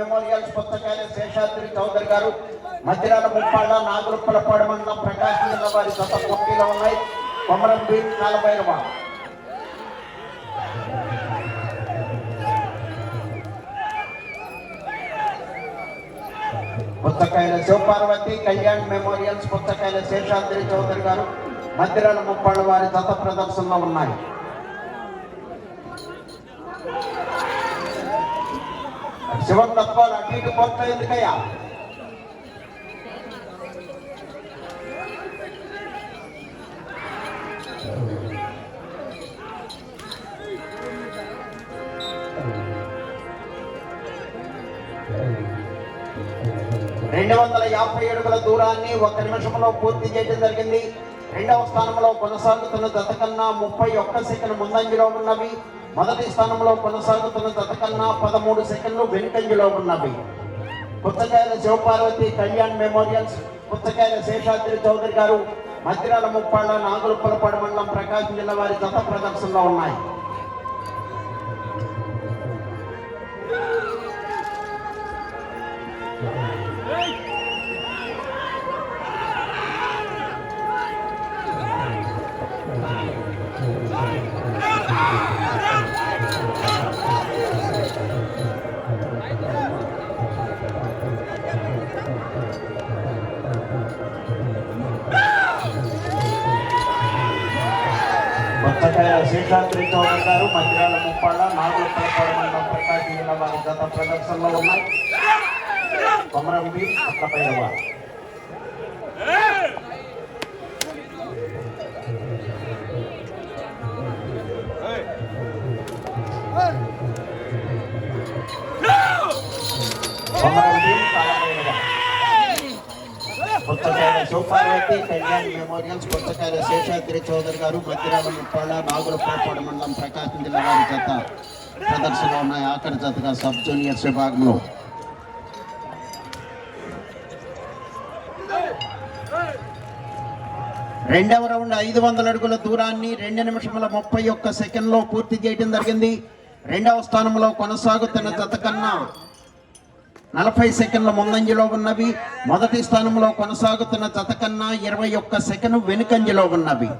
పుచ్చకాయల memorials Seshadri Chowdary గారు మధ్యరాల ముప్పాళ్ళ నాగులుప్పలపాడు మండలం ప్రకాశం జిల్లా వారి గత పోటీలో ఉన్నాయి. కొమరం బి కాలభైరవ పుస్తకాయల శివపార్వతి కళ్యాణ్ మెమోరియల్స్ పుస్తకాయల శేషాద్రి చౌదరి గారు మధ్యరాల ముప్పాళ్ళ వారి గత ప్రదర్శనలో ఉన్నాయి. శివం తత్వాలు అటు ఇటు పోతా ఎందుకయ్యా? రెండు వందల యాభై అడుగుల దూరాన్ని ఒక నిమిషంలో పూర్తి చేయడం జరిగింది. రెండవ స్థానంలో కొనసాగుతున్న జతకన్నా ముప్పై ఒక్క సెకండ్ ముందంజలో ఉన్నవి. మొదటి స్థానంలో కొనసాగుతున్న జతకన్నా పదమూడు సెకండ్లు వెనుకంజలో ఉన్నవి. పుచ్చకాయల శివపార్వతి కళ్యాణ్ మెమోరియల్స్ పుచ్చకాయల శేషాద్రి చౌదరి గారు మధ్యరాల ముప్పాళ్ళ నాగులపల్లపాడు మండలం ప్రకాశం జిల్లా వారి జత ప్రదర్శనలో ఉన్నాయి. పుచ్చకాయల శేషాద్రి చౌదరి గారు మధ్యరాల ముప్పాళ్ళ నాగులుప్పలపాడు మండలం ప్రకాశం జిల్లా వారి గత ప్రదర్శనలో ఉన్నాయి. కొమరం బి అట్లపైన వారు. పుచ్చకాయల శివపార్వతి కళ్యాణ్ మెమోరియల్స్ పుచ్చకాయల శేషాద్రి చౌదరి గారు మధ్యరాల ముప్పాళ్ళ నాగులపాడు మండలం ప్రకాశం జిల్లా వారి జత ప్రదర్శనలో ఉన్నాయి. ఆఖరి జతగా సబ్ జూనియర్స్ విభాగంలో. రెండవ రౌండ్ ఐదు వందల అడుగుల దూరాన్ని రెండు నిమిషముల ముప్పై ఒక్క సెకండ్లో పూర్తి చేయడం జరిగింది. రెండవ స్థానంలో కొనసాగుతున్న జత కన్నా నలభై సెకండ్ల ముందంజలో ఉన్నవి. మొదటి స్థానంలో కొనసాగుతున్న జత కన్నా ఇరవై ఒక్క సెకండ్ వెనుకంజలో ఉన్నవి.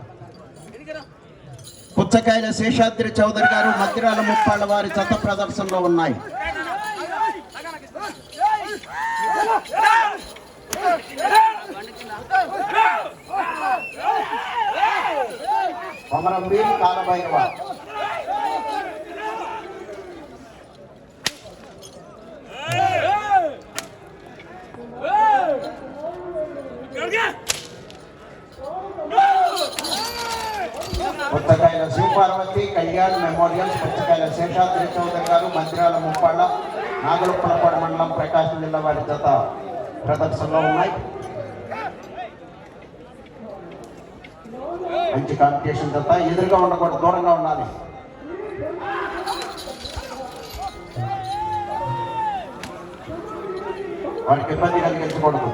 పుచ్చకాయల శేషాద్రి చౌదరి గారు మధ్యరాల ముప్పాళ్ళ వారి జత ప్రదర్శనలో ఉన్నాయి. కొమరం వీరు కాలభైరవ పుచ్చకాయల శివపార్వతి కళ్యాణ్ మెమోరియల్స్ పుచ్చకాయల శేషాద్రి చౌదరి గారు మందిరాల ముప్పాళ్ళ నాగులపలపాడు మండలం ప్రకాశం జిల్లా వారి జత ప్రదర్శనలో ఉన్నాయి. మంచి కాంపిటీషన్ జత. ఎదురుగా ఉండకూడదు దూరంగా ఉండాలి. వారికి ఇబ్బంది కలిగించకూడదు.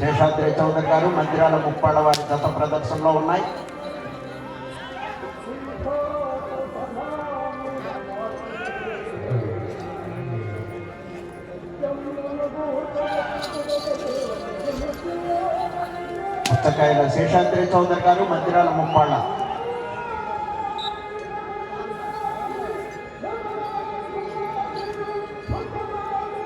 శేషాద్రి చౌదరి గారు మందిరాల ముప్పాళ్ళ వారి జత ప్రదర్శనలో ఉన్నాయి. పుస్తకాయల శేషాద్రి చౌదరి గారు మందిరాల ముప్పాళ్ళ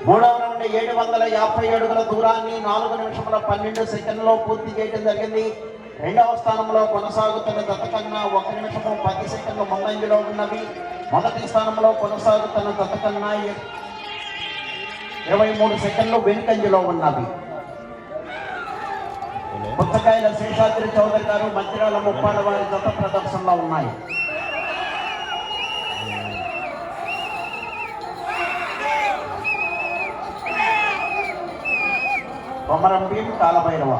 మూడవ నుండి ఏడు వందల యాభై అడుగుల దూరాన్ని నాలుగు నిమిషముల పన్నెండు సెకండ్లో పూర్తి చేయడం జరిగింది. రెండవ స్థానంలో కొనసాగుతున్న దత్తకన్నా ఒక నిమిషము పది సెకండ్లు ముందంజలో ఉన్నవి. మొదటి స్థానంలో కొనసాగుతున్న దత్తకన్నా ఇరవై మూడు సెకండ్లు వెనుకంజలో ఉన్నవి. పుచ్చకాయల శేషాద్రి చౌదరి గారు మంత్రాల ముప్పాళ్ళ వారి జత ప్రదర్శనలో ఉన్నాయి. కొమరం భీం కాలభైరవ.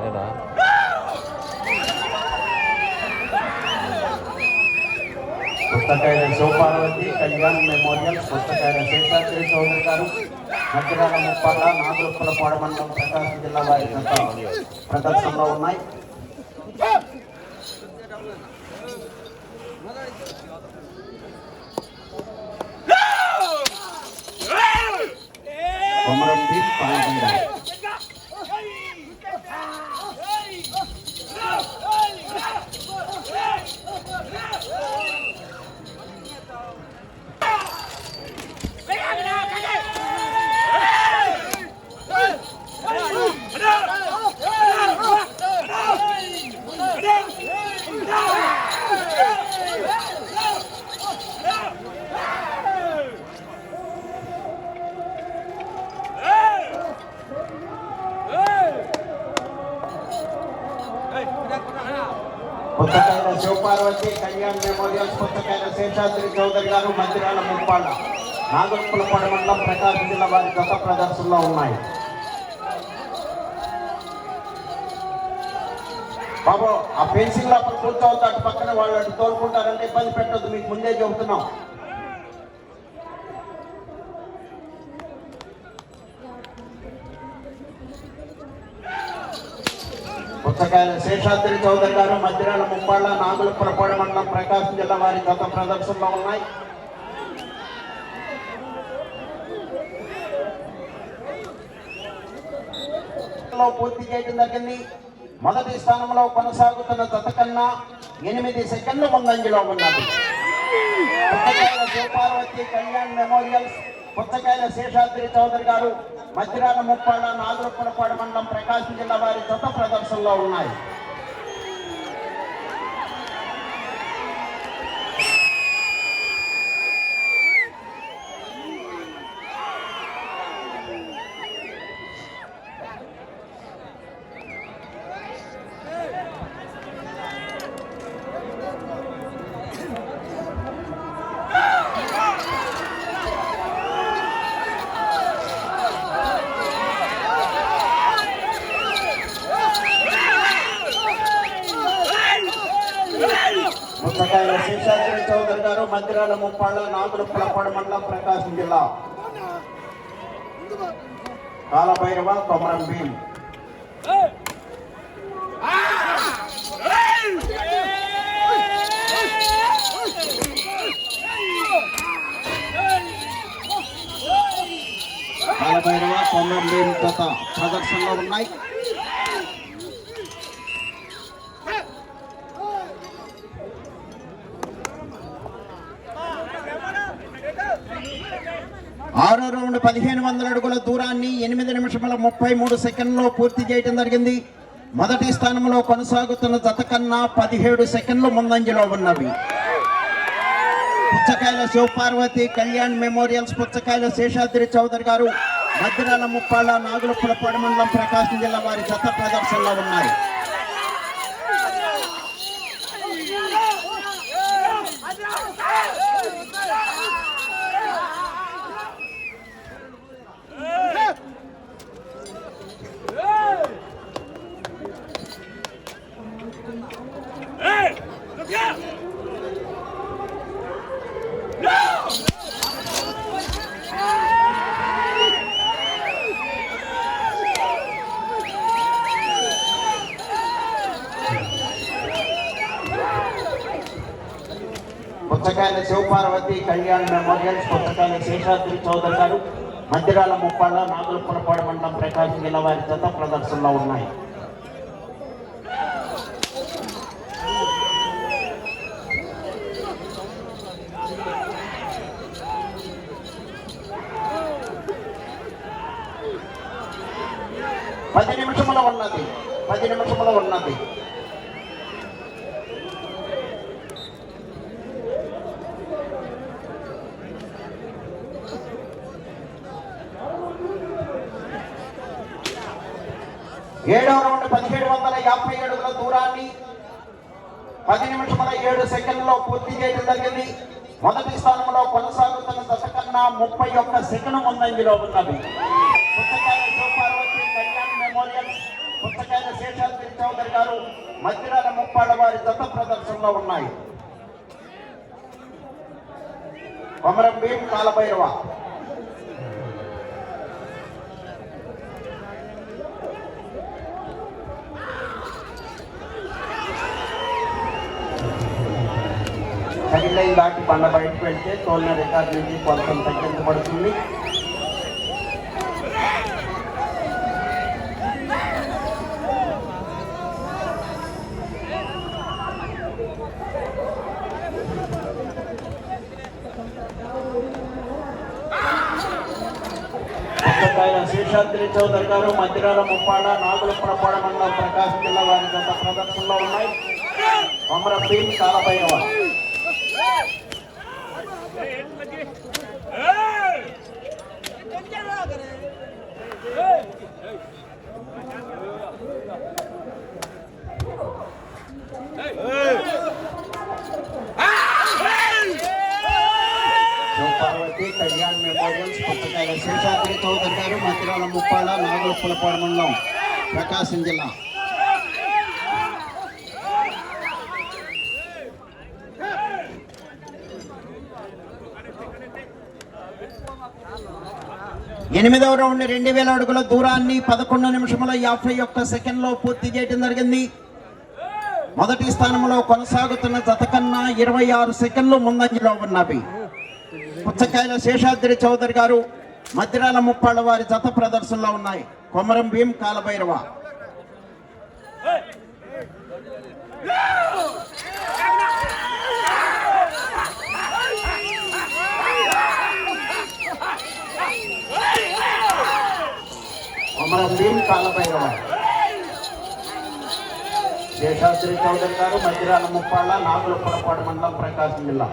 నేనా? పుస్తకాయల శివపార్వతి కళ్యాణ్ మెమోరియల్ పుస్తకాయల శేషాద్రి చౌదరి గారు మధ్యరాల ముప్పాళ్ళ నాగులపల్లపాడు మండలం ప్రకాశం జిల్లా వారి జత ప్రదర్శనలో ఉన్నాయి నాగర్పులపాడు మండలం ప్రకాశం జిల్లా వారి గత ప్రదర్శనలో ఉన్నాయి. బాబు ఆ పెన్సిల్ లోపల కూర్చోవద్దు అటు పక్కన వాళ్ళు అటు తోలుకుంటారంటే ఇబ్బంది పెట్టొద్దు మీకు ముందే చెబుతున్నాం. పుస్తకాల శేషాద్రి చౌదరి గారు మధ్యరాల ముప్పాళ్ళ నాగులపురపాడు మండలం ప్రకాశం జిల్లా వారి గత ప్రదర్శనలో ఉన్నాయి. లో పూర్తి చేయడం జరిగింది. మొదటి స్థానంలో కొనసాగుతున్న జత కన్నా ఎనిమిది సెకండ్ల ముందంజలో ఉన్నది. పుస్తకాల శివపార్వతి కళ్యాణ్ మెమోరియల్స్ పుచ్చకాయల శేషాద్రి చౌదరి గారు మధ్యరాల ముప్పాళ్ళ నాగులపురపాడు మండలం ప్రకాశం జిల్లా వారి జత ప్రదర్శనలో ఉన్నాయి. పుస్తకాల శేషాద్రి చౌదరి గారు మధ్యరాల ముప్పాళ్ళ నాగులపురపాడు మండలం ప్రకాశం జిల్లా. కాలభైరవ కొమరం భీం. కాలభైరవ కొమరం భీం గత ప్రదర్శనలో ఉన్నాయి. ఆరో రౌండ్ పదిహేను వందల అడుగుల దూరాన్ని ఎనిమిది నిమిషముల ముప్పై మూడు సెకండ్లో పూర్తి చేయడం జరిగింది. మొదటి స్థానంలో కొనసాగుతున్న జత కన్నా పదిహేడు సెకండ్లు ముందంజలో ఉన్నవి. పుచ్చకాయల శివపార్వతి కళ్యాణ్ మెమోరియల్స్ పుచ్చకాయల శేషాద్రి చౌదరి గారు మద్దిరాల ముప్పాళ్ళ నాగులపులపాడు మండలం ప్రకాశం జిల్లా వారి జత ప్రదర్శనలో ఉన్నాయి. శివపార్వతి కళ్యాణ్ మెమోరియల్ పుచ్చకాయల శేషాద్రి చౌదరి గారు మందిరాల ముప్పాళ్ళ నాగులపురపాడు మండలం ప్రకాశం జిల్లా వారి జత ప్రదర్శనలో ఉన్నాయి. పది నిమిషముల ఉన్నది పది నిమిషముల ఉన్నది ఏడవ రౌండ్ పదిహేడు వందల యాభై అడుగుల దూరాన్ని పది నిమిషముల ఏడు పూర్తి చేయడం జరిగింది. మొదటి స్థానంలో కొనసాగుతున్న దశ కన్నా ముప్పై ఒక్క సెకండ్ ముందంజలో ఉన్నది. పుస్తకాల శివపార్వతి కళ్యాణ్ మెమోరియల్ పుస్తకాల శేషాద్రి చౌదరి గారు మధ్యరాల ముప్పాళ్ళ వారి దత్త ప్రదర్శనలో ఉన్నాయి. కొమరం భీం కాలభైరవ. సైడ్ లైన్ దాటి పండ బయట వెళ్తే తోలిన రికార్డు నుంచి కొంచెం తగ్గించబడుతుంది. పుస్తకాయ శేషాద్రి చౌదరి గారు మధ్యరాల ముప్పాడ నాగులపురపాడ మండలం ప్రకాశం జిల్లా వారి గత ప్రదర్శనలో ఉన్నాయి. కొమర భీం కాలభైరవ. పార్టీ కళ్యాణ్ మెమోరియల్స్ పుస్తకాల శేషాద్రి చౌదరి గారు మధ్యరాల ముప్పాడ మండలం ప్రకాశం జిల్లా. ఎనిమిదవ రౌండ్ రెండు వేల అడుగుల దూరాన్ని పదకొండు నిమిషముల యాభై ఒక్క సెకండ్లో పూర్తి చేయడం జరిగింది. మొదటి స్థానంలో కొనసాగుతున్న జత కన్నా ఇరవై ఆరు సెకండ్లు ముందంజలో ఉన్నవి. పుచ్చకాయల శేషాద్రి చౌదరి గారు మధ్యరాల ముప్పాళ్ళ వారి జత ప్రదర్శనలో ఉన్నాయి. కొమరం భీం కాలభైరవ. కొమరం భీం కాలభైరవ. శేషాద్రి చౌదరి గారు మధ్యరాల ముప్పాళ్ళ నాగుల పొరపాటు మండలం ప్రకాశం జిల్లా.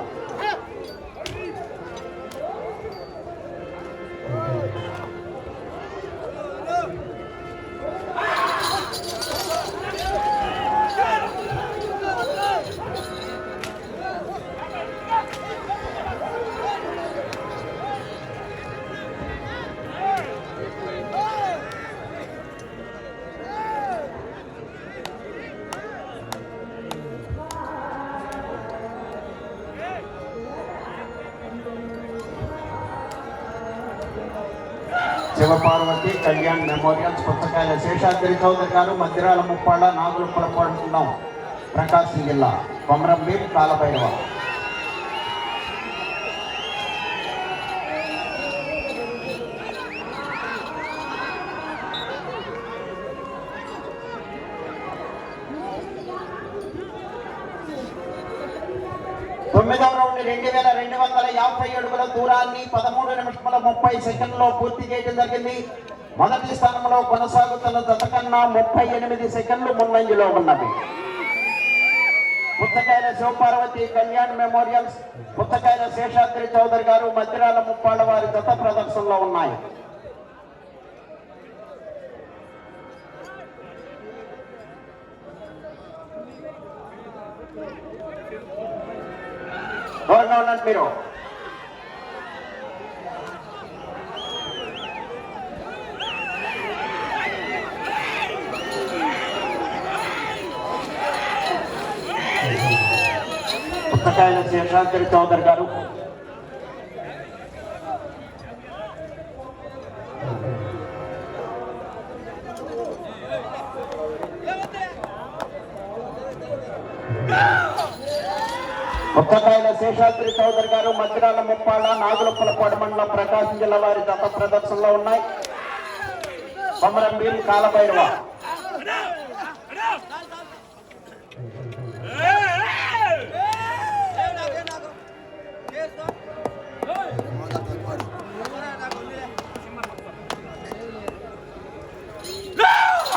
శివపార్వతి కళ్యాణ్ మెమోరియల్స్ పుస్తకాల శేషాద్రి చౌదరి గారు మధ్యరాల ముప్పాళ్ళ నాగుల పొరపాడుతున్నాం ప్రకాశం జిల్లా కొమరంబీర్ కాలభైరవ. తొమ్మిదవ రౌండ్ రెండు వేల రెండు వందల యాభై అడుగుల దూరాన్ని పదమూడు నిమిషముల ముప్పై సెకండ్లో పూర్తి చేయడం జరిగింది. మొదటి స్థానంలో కొనసాగుతున్న జత కన్నా ముప్పై ఎనిమిది సెకండ్లు ముందంజలో ఉన్నది పుత్తకాయల శివపార్వతి కళ్యాణ్ మెమోరియల్స్ పుత్తకాయల శేషాద్రి చౌదరి గారు మధ్యరాల ముప్పాళ్ళ వారి జత ప్రదర్శనలో ఉన్నాయి. ఉండండి మీరు పుస్తకాయల శేషాద్రి చౌదరి గారు కొత్తపాయల శేషాద్రి చౌదరి గారు మధ్యరాల ముప్పాళ్ళ నాగులపులపాడు మండలం ప్రకాశం జిల్లా వారి దత్త ప్రదర్శనలో ఉన్నాయి. కొమరం భీం కాలభైరవ.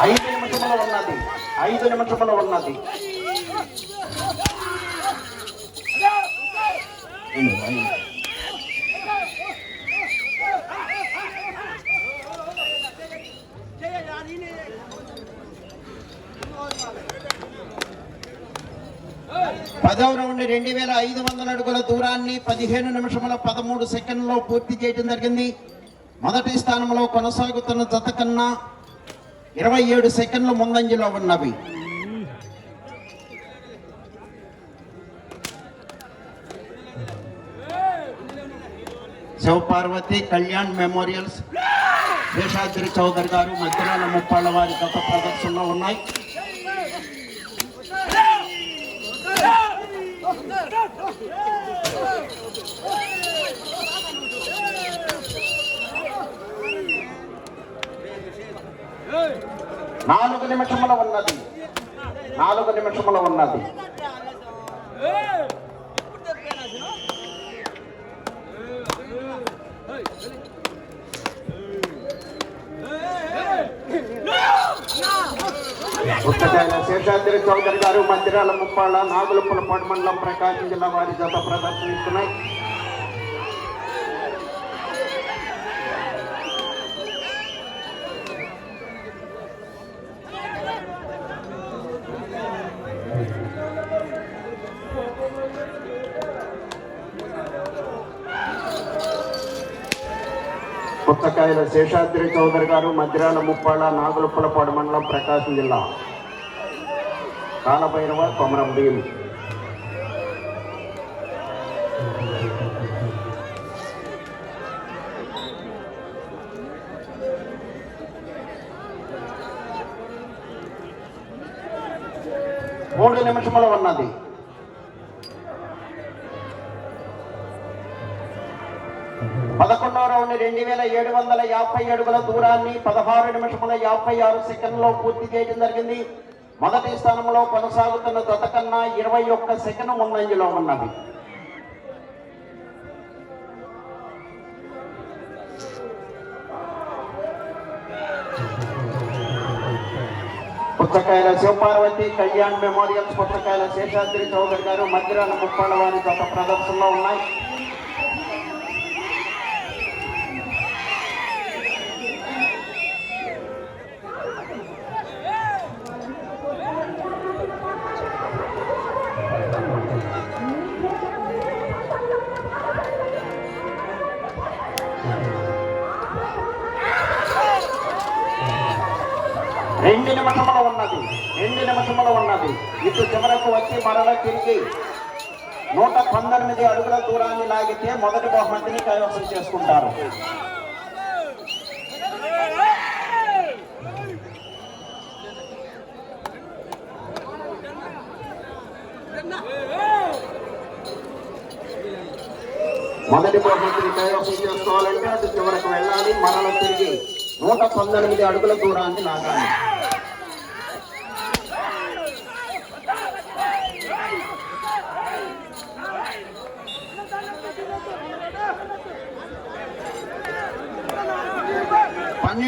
ఐదు నిమిషములు ఉన్నది. ఐదు నిమిషములు ఉన్నది. పదవ రౌండ్ రెండు వేల ఐదు వందల అడుగుల దూరాన్ని పదిహేను నిమిషముల పదమూడు సెకండ్లో పూర్తి చేయడం జరిగింది. మొదటి స్థానంలో కొనసాగుతున్న జత కన్నా ఇరవై ఏడు సెకండ్లు ముందంజలో ఉన్నవి. శివపార్వతి కళ్యాణ్ మెమోరియల్స్ శేషాద్రి చౌదరి గారు మధ్యరాల ముప్పాళ్ళ వారి గత ప్రదర్శనలో ఉన్నాయి. నాలుగు నిమిషముల ఉన్నది. నాలుగు నిమిషముల ఉన్నది. పుస్తకాల శేషాద్రి చౌదరి గారు మందిరాల ముప్పాళ్ళ నాగులపులపాడు మండలం ప్రకాశం జిల్లా వారి జత ప్రదర్శనిస్తున్నాయి. పుచ్చకాయల శేషాద్రి చౌదరి గారు మద్రాల ముప్పాళ్ళ నాగులపులపాడు మండలం ప్రకాశం జిల్లా. కాలభైరవ కొమరం భీం మూడు నిమిషములు ఉన్నది. పదకొండవ రౌండ్ రెండు వేల ఏడు వందల యాభై అడుగుల దూరాన్ని పదహారు నిమిషముల యాభై ఆరు సెకండ్లో పూర్తి చేయడం జరిగింది. మొదటి స్థానంలో కొనసాగుతున్న జత కన్నా ఇరవై ఒక్క సెకండ్ ముందంజలో ఉన్నది. పుచ్చకాయల శివపార్వతి కళ్యాణ్ మెమోరియల్స్ పుచ్చకాయల శేషాద్రి చౌదరి గారు మధ్యరాల ముప్పాళ్ళ వారి గత ప్రదర్శనలో ఉన్నాయి. రెండు నిమిషములు ఉన్నది. రెండు నిమిషములు ఉన్నది. ఇటు చివరకు వచ్చి మరల తిరిగి నూట పంతొమ్మిది అడుగుల దూరాన్ని లాగితే మొదటి బహుమతిని కైవసం చేసుకుంటారు. మొదటి బహుమతిని కైవసం చేసుకోవాలంటే అటు చివరకు వెళ్ళాలి మరల తిరిగి నూట పంతొమ్మిది అడుగుల దూరాన్ని లాగాలి.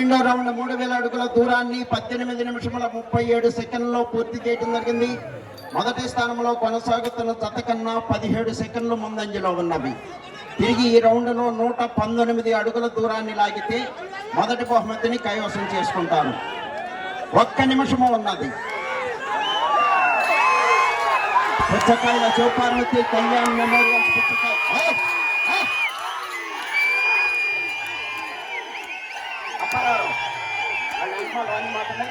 రెండో రౌండ్ మూడు వేల అడుగుల దూరాన్ని పద్దెనిమిది నిమిషముల ముప్పై ఏడు సెకండ్లో పూర్తి చేయడం జరిగింది. మొదటి స్థానంలో కొనసాగుతున్న జత కన్నా పదిహేడు సెకండ్లు ముందంజలో ఉన్నవి. తిరిగి ఈ రౌండ్లో నూట పంతొమ్మిది అడుగుల దూరాన్ని లాగితే మొదటి బహుమతిని కైవసం చేసుకుంటారు. ఒక్క నిమిషము ఉన్నది. పుచ్చకాయల శివపార్వతి కళ్యాణ్ మెమోరియల్ పుచ్చకాయ. వాళ్ళ యజమాని రాని మాటనే.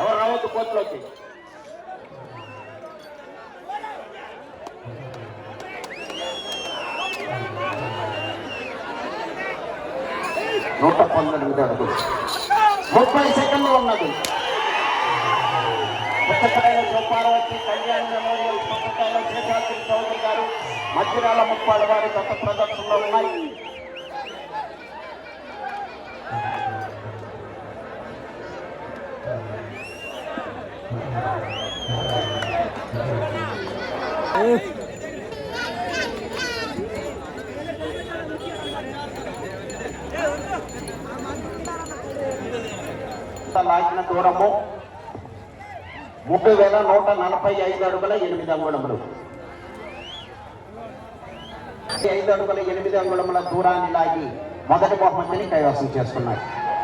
ఎవరు రావద్దు కోర్టులోకి? నూట పంతొమ్మిది అడుగులు ముప్పై సెకండ్లు ఉన్నది. పుస్తకాయల శివపార్వతి కళ్యాణ్ మెమోరియల్ పుస్తకాయల శేషాద్రి చౌదరి గారు మధ్యరాల ముప్పాడు వారి గత ప్రదర్శనలో ఉన్నాయి. లాగిన దూరము ముప్పై వేల నూట నలభై ఐదు అడుగుల ఎనిమిది అంగుళములు. ఐదు అడుగుల ఎనిమిది అంగుళముల దూరాన్ని లాగి మొదటి బహుమతిని కైవసం చేసుకున్నాయి